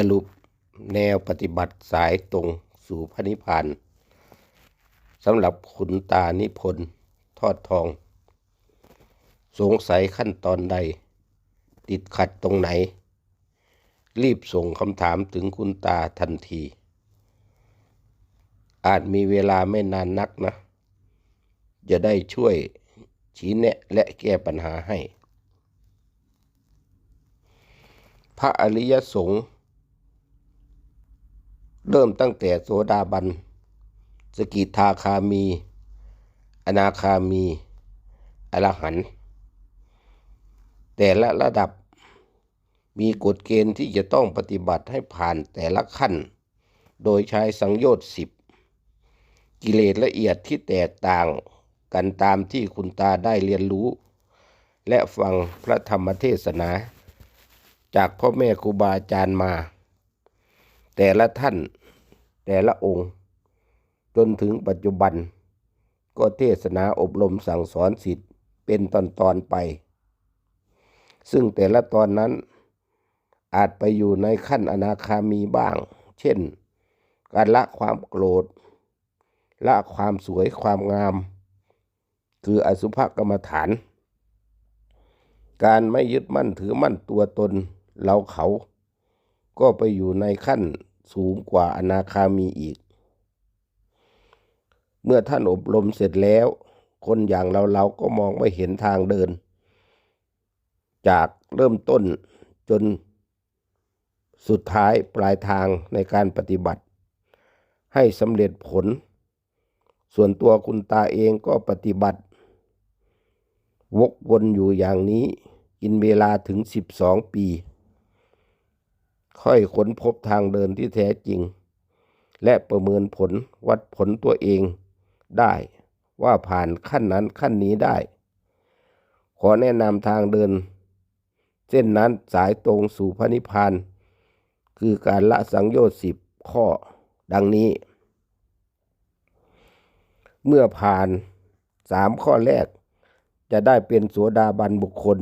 สรุปแนวปฏิบัติสายตรงสู่พระนิพพานสำหรับขุนตานิพนธ์ทอดทอง สงสัยขั้นตอนใด ติดขัดตรงไหน รีบส่งคำถามถึงคุณตาทันที อาจมีเวลาไม่นานนักนะ จะได้ช่วยชี้แนะและแก้ปัญหาให้ พระอริยสงฆ์ เริ่มตั้งแต่โสดาบัน สกิทาคามี อนาคามี อรหันต์แต่ละระดับมีกฎเกณฑ์ที่จะต้องปฏิบัติให้ผ่านแต่ละขั้น โดยใช้สังโยชน์สิบกิเลสละเอียดที่แตกต่างกันตามที่คุณตาได้เรียนรู้ และฟังพระธรรมเทศนา จากพ่อแม่ครูบาอาจารย์มา แต่ละท่านแต่ละองค์ จนถึงปัจจุบัน ก็เทศนาอบรมสั่งสอนสิทธิ์เป็นตอนๆไป ซึ่งแต่ละตอนนั้นอาจไปอยู่ในขั้นอนาคามีบ้าง เช่น การละความโกรธ ละความสวยความงาม คืออสุภกรรมฐาน การไม่ยึดมั่นถือมั่นตัวตนเราเขา ก็ไปอยู่ในขั้นสูงกว่าอนาคามีอีก เมื่อท่านอบรมเสร็จแล้ว คนอย่างเราเราก็มองไม่เห็นทางเดิน จากเริ่มต้นจนสุดท้ายปลายทางในการปฏิบัติ ให้สำเร็จผล ส่วนตัวคุณตาเองก็ปฏิบัติ วกวนอยู่อย่างนี้ กินเวลาถึง 12 ปี ค่อยค้นพบทางเดินที่แท้จริง และประเมินผลวัดผลตัวเองได้ว่าผ่านขั้นนั้นขั้นนี้ได้ ขอแนะนำทางเดิน เส้นนั้นสายตรงสู่พระนิพพาน คือการละสังโยชน์สิบข้อดังนี้ เมื่อผ่านสามข้อแรก จะได้เป็นโสดาบันบุคคล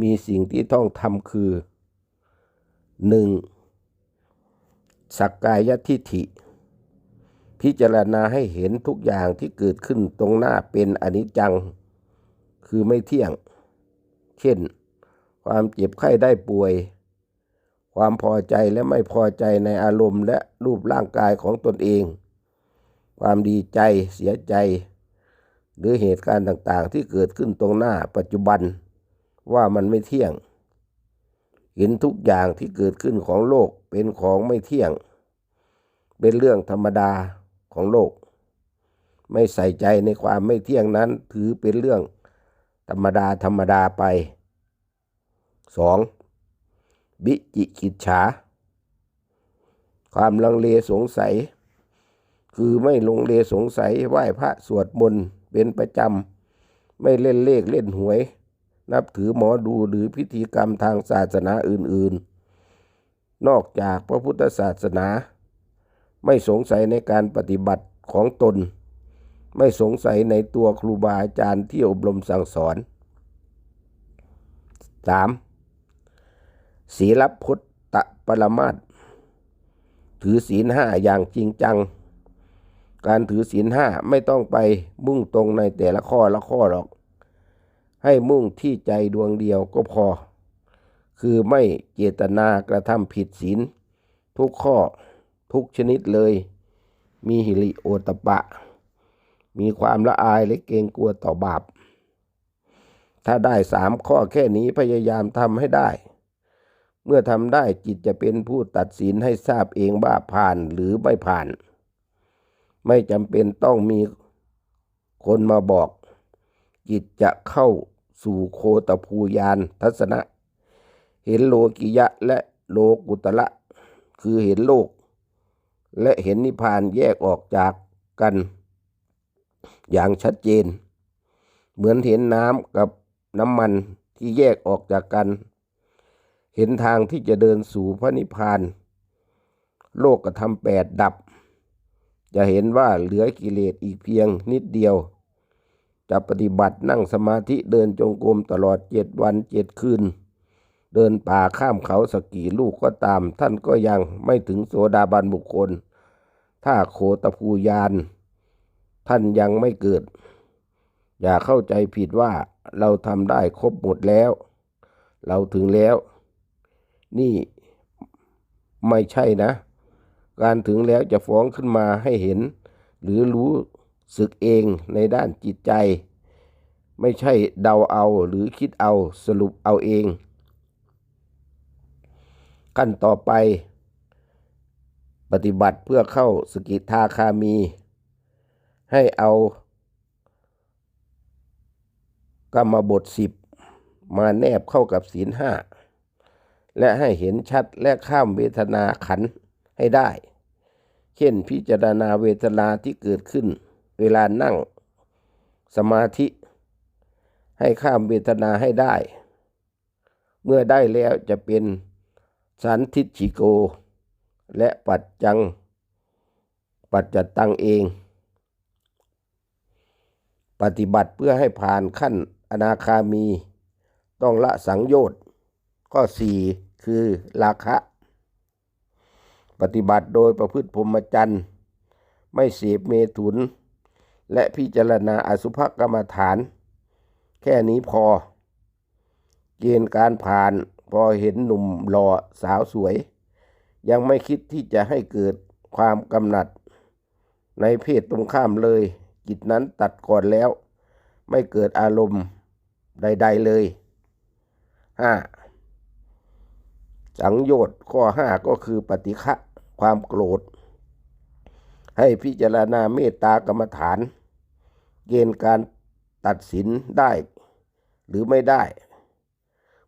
มีสิ่งที่ต้องทำคือ หนึ่งสักกายทิฏฐิ พิจารณาให้เห็นทุกอย่างที่เกิดขึ้นตรงหน้าเป็นอนิจจัง คือไม่เที่ยง เช่น ความเจ็บไข้ได้ป่วย ความพอใจและไม่พอใจในอารมณ์และรูปร่างกายของตนเอง ความดีใจเสียใจ หรือเหตุการณ์ต่างๆ ที่เกิดขึ้นตรงหน้าปัจจุบันว่ามันไม่เที่ยง เห็นทุกอย่างที่เกิดขึ้นของโลกเป็นของไม่เที่ยง เป็นเรื่องธรรมดาของโลก ไม่ใส่ใจในความไม่เที่ยงนั้นถือเป็นเรื่องธรรมดาธรรมดาไป 2. บิจิกิจฉา ความลังเลสงสัย คือไม่ลงเลสงสัยไหว้พระสวดมนต์เป็นประจำ ไม่เล่นเลขเล่นหวย นับถือหมอดูหรือพิธีกรรมทางศาสนาอื่นๆ นอกจากพระพุทธศาสนา ไม่สงสัยในการปฏิบัติของตน ไม่สงสัยในตัวครูบาอาจารย์ที่อบรมสั่งสอน 3. ศีลพุทธปรมาตถือศีลห้าอย่างจริงจัง การถือศีลห้าไม่ต้องไปมุ่งตรงในแต่ละข้อละข้อหรอก ให้มุ่งที่ใจดวงเดียวก็พอ คือไม่เจตนากระทำผิดศีลทุกข้อทุกชนิดเลย มีหิริโอตปะ มีความละอายและเกรงกลัวต่อบาป ถ้าได้สามข้อแค่นี้พยายามทำให้ได้ เมื่อทำได้จิตจะเป็นผู้ตัดสินให้ทราบเองว่าผ่านหรือไม่ผ่าน ไม่จำเป็นต้องมีคนมาบอก จิตจะเข้า สู่โคตภูยานทัศนะ เห็นโลกิยะและโลกุตละ คือเห็นโลก และเห็นนิพพานแยกออกจากกัน อย่างชัดเจน เหมือนเห็นน้ำกับน้ำมันที่แยกออกจากกัน เห็นทางที่จะเดินสู่พระนิพพาน โลกกระทำแปดดับ จะเห็นว่าเหลือกิเลสอีกเพียงนิดเดียว จะปฏิบัตินั่งสมาธิเดินจงกรมตลอดเจ็ดวันเจ็ดคืน เดินป่าข้ามเขาสกี่ลูกก็ตาม ท่านก็ยังไม่ถึงโสดาบันบุคคล ถ้าโคตภูยาน ท่านยังไม่เกิด อย่าเข้าใจผิดว่าเราทำได้ครบหมดแล้ว เราถึงแล้ว นี่ไม่ใช่นะ การถึงแล้วจะฟ้องขึ้นมาให้เห็น หรือรู้ สึกเองในด้านจิตใจ ไม่ใช่เดาเอาหรือคิดเอาสรุปเอาเอง ขั้นต่อไป ปฏิบัติเพื่อเข้าสกิทาคามี ให้เอากรรมบทสิบมาแนบเข้ากับศีลห้าและให้เห็นชัดและข้ามเวทนาขันให้ได้ เช่นพิจารณาเวทนาที่เกิดขึ้น เวลานั่งสมาธิ ให้ข้ามเวทนาให้ได้ เมื่อได้แล้วจะเป็นสันทิชิโก และปัจจัง ปัจจตังเอง ปฏิบัติเพื่อให้ผ่านขั้นอนาคามี ต้องละสังโยชน์ข้อสี่คือราคะ ปฏิบัติโดยประพฤติพรหมจรรย์ ไม่เสพเมถุน และพิจารณาอสุภกรรมฐาน แค่นี้พอ เกณฑ์การผ่านพอเห็นหนุ่มหล่อสาวสวย ยังไม่คิดที่จะให้เกิดความกำหนัด ในเพศตรงข้ามเลย จิตนั้นตัดก่อนแล้ว ไม่เกิดอารมณ์ใด ๆเลยห้าสังโยชน์ข้อห้าก็คือปฏิฆะความโกรธ ให้พิจารณาเมตตากรรมฐาน เกณฑ์การตัดสินได้หรือไม่ได้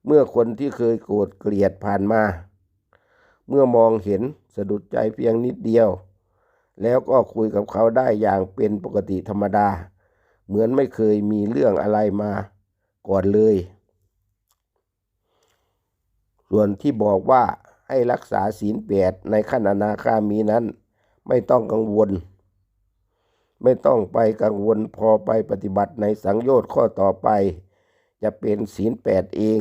เมื่อคนที่เคยโกรธเกลียดผ่านมา เมื่อมองเห็นสะดุดใจเพียงนิดเดียว แล้วก็คุยกับเขาได้อย่างเป็นปกติธรรมดา เหมือนไม่เคยมีเรื่องอะไรมาก่อนเลย ส่วนที่บอกว่าให้รักษาศีลแปดในขั้นอนาคามีนั้น ไม่ต้องกังวล ไม่ต้องไปกังวลพอไปปฏิบัติในสังโยชน์ข้อต่อไป จะเป็นศีลแปดเอง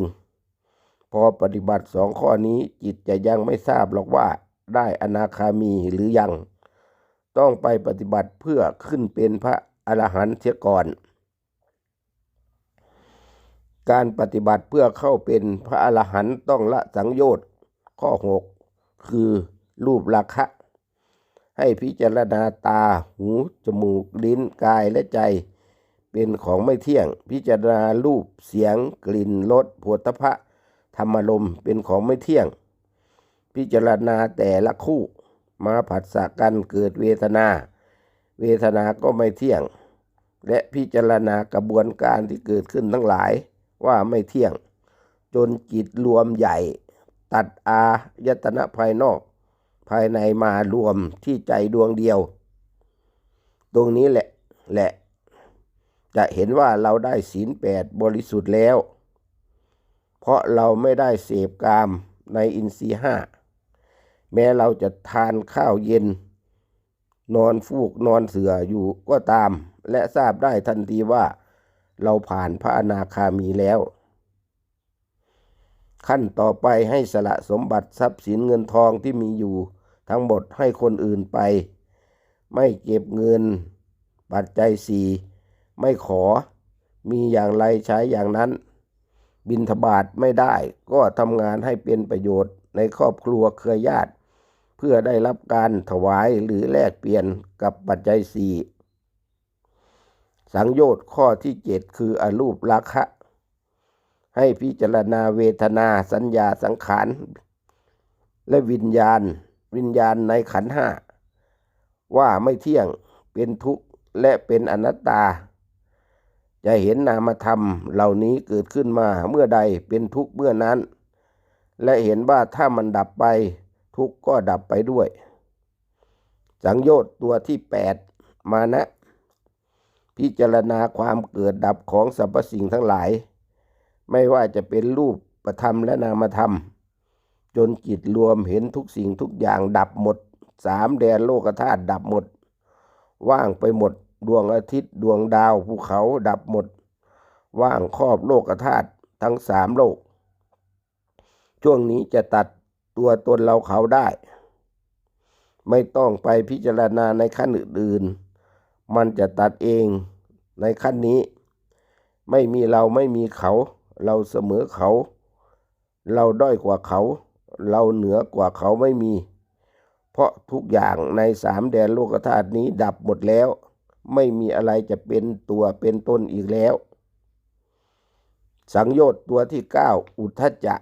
พอปฏิบัติสองข้อนี้จิตจะยังไม่ทราบหรอกว่าได้อนาคามีหรือยัง ต้องไปปฏิบัติเพื่อขึ้นเป็นพระอรหันต์เสียก่อน การปฏิบัติเพื่อเข้าเป็นพระอรหันต์ต้องละสังโยชน์ข้อหกคือรูปราคะ ให้พิจารณาตา หู จมูก ลิ้น กาย และใจ เป็นของไม่เที่ยง พิจารณารูป เสียง กลิ่น รสผลพะธรรมลมเป็นของไม่เที่ยง พิจารณาแต่ละคู่ มาผัสสะกันเกิดเวทนา เวทนาก็ไม่เที่ยง และพิจารณากระบวนการที่เกิดขึ้นทั้งหลายว่าไม่เที่ยง จนจิตรวมใหญ่ ตัดอายตนะภายนอก ภายในมารวมที่ใจดวงเดียว ตรงนี้แหละแหละ จะเห็นว่าเราได้ศีลแปดบริสุทธิ์แล้ว เพราะเราไม่ได้เสพกามในอินทรีห้าแม้เราจะทานข้าวเย็น นอนฟูกนอนเสืออยู่ก็ตาม และทราบได้ทันทีว่า เราผ่านพระอนาคามีแล้ว ขั้นต่อไปให้สละสมบัติทรัพย์สินเงินทองที่มีอยู่ ทั้งหมดให้คนอื่นไป ไม่เก็บเงิน ปัจจัยสี่ไม่ขอ มีอย่างไรใช้อย่างนั้น บินทบาทไม่ได้ก็ทำงานให้เป็นประโยชน์ในครอบครัวเครือญาติ เพื่อได้รับการถวายหรือแลกเปลี่ยนกับปัจจัยสี่สังโยชน์ข้อที่เจ็ดคืออรูปราคะให้พิจารณาเวทนาสัญญาสังขาร และวิญญาณ วิญญาณในขันห้าว่าไม่เที่ยงเป็นทุกข์และเป็นอนัตตา จะเห็นนามธรรมเหล่านี้เกิดขึ้นมาเมื่อใดเป็นทุกข์เมื่อนั้น และเห็นว่าถ้ามันดับไปทุกข์ก็ดับไปด้วย สังโยชน์ตัวที่แปดมานะ พิจารณาความเกิดดับของสรรพสิ่งทั้งหลาย ไม่ว่าจะเป็นรูปประธรรมและนามธรรม จนจิตรวมเห็นทุกสิ่งทุกอย่างดับหมด สามแดนโลกธาตุดับหมด ว่างไปหมด ดวงอาทิตย์ดวงดาวภูเขาดับหมด ว่างครอบโลกธาตุทั้งสามโลก ช่วงนี้จะตัดตัวตนเราเขาได้ ไม่ต้องไปพิจารณาในขั้นอื่นๆ มันจะตัดเองในขั้นนี้ ไม่มีเราไม่มีเขา เราเสมอเขา เราด้อยกว่าเขา เราเหนือกว่าเขาไม่มี เพราะทุกอย่างในสามแดนโลกธาตุนี้ดับหมดแล้ว ไม่มีอะไรจะเป็นตัวเป็นตนอีกแล้ว สังโยชน์ตัวที่เก้าอุทธจัก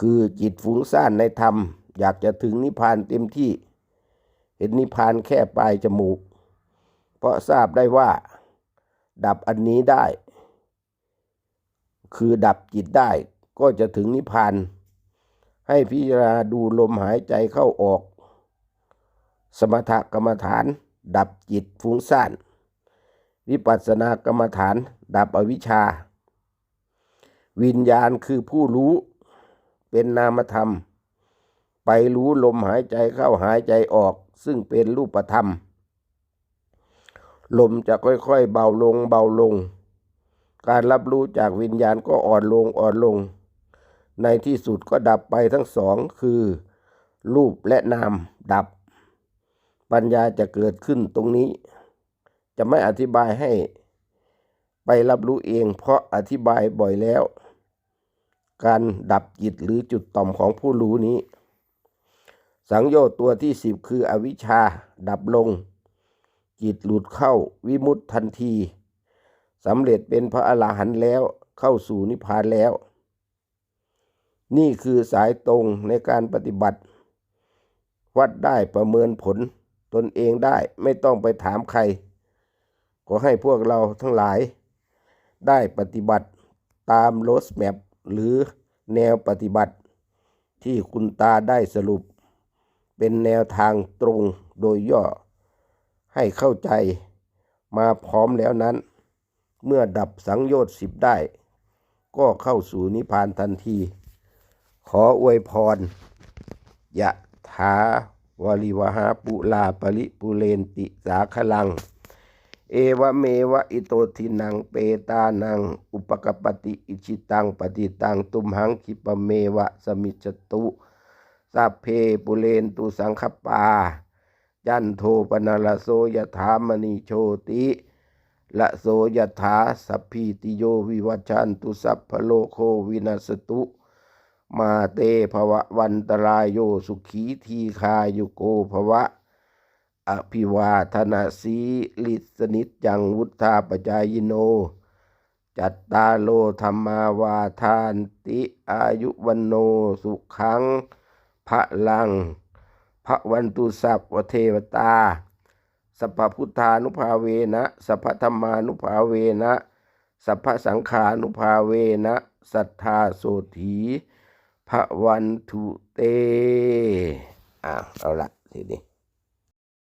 คือจิตฟุ้งซ่านในธรรม อยากจะถึงนิพพานเต็มที่ เห็นนิพพานแค่ปลายจมูก เพราะทราบได้ว่า ดับอันนี้ได้ คือดับจิตได้ก็จะถึงนิพพาน ให้พิจารณาดูลมหายใจเข้าออก สมถกรรมฐาน ดับจิตฟุ้งซ่าน วิปัสสนากรรมฐาน ดับอวิชชา วิญญาณคือผู้รู้เป็นนามธรรม ไปรู้ลมหายใจเข้าหายใจออก ซึ่งเป็นรูปธรรม ลมจะค่อยๆเบาลงเบาลง การรับรู้จากวิญญาณก็อ่อนลงอ่อนลง ในที่สุดก็ดับไปทั้งสองคือ รูปและนามดับ ปัญญาจะเกิดขึ้นตรงนี้ จะไม่อธิบายให้ไปรับรู้เองเพราะอธิบายบ่อยแล้ว การดับจิตหรือจุดต่อมของผู้รู้นี้ สังโยชน์ตัวที่สิบคืออวิชชาดับลง จิตหลุดเข้าวิมุตทันทีสำเร็จเป็นพระอรหันต์แล้วเข้าสู่นิพพานแล้ว นี่คือสายตรงในการปฏิบัติ วัดได้ประเมินผลตนเองได้ไม่ต้องไปถามใคร ขอให้พวกเราทั้งหลาย ได้ปฏิบัติตามโรสแมปหรือแนวปฏิบัติ ที่คุณตาได้สรุป เป็นแนวทางตรงโดยย่อ ให้เข้าใจมาพร้อมแล้วนั้น เมื่อดับสังโยชน์สิบได้ ก็เข้าสู่นิพพานทันที ขออวยพรยะถาวริวหาปุลาปริปุเรนติสาคลัง เอวเมวะอิโตทินังเปตานัง อุปกปปติอิชิตังปฏิตังตุมหังคิปเมวะสมิจตุสัพเพปุเรนตุสังคปา จันโทปนาลโสยถามณีโชติละโสยถาสัพพิติโยวิวัชชันตุสัพพโลโควินัสตุ มาเตภวะวันตรายโยสุขีทีคายุโกภวะ อภิวาทนาสีลิสนิจจังวุธาปจายโน จัตตาโลธรรมาวาทานติอายุวันโนสุขังพระลังพระวันตุสัพวเทวตาสัพพพุทธานุภาเวนะสัพพธรรมานุภาเวนะสัพพสังขานุภาเวนะ สัทธาโสถี พระวันทุเต อ้าเอาละทีนี้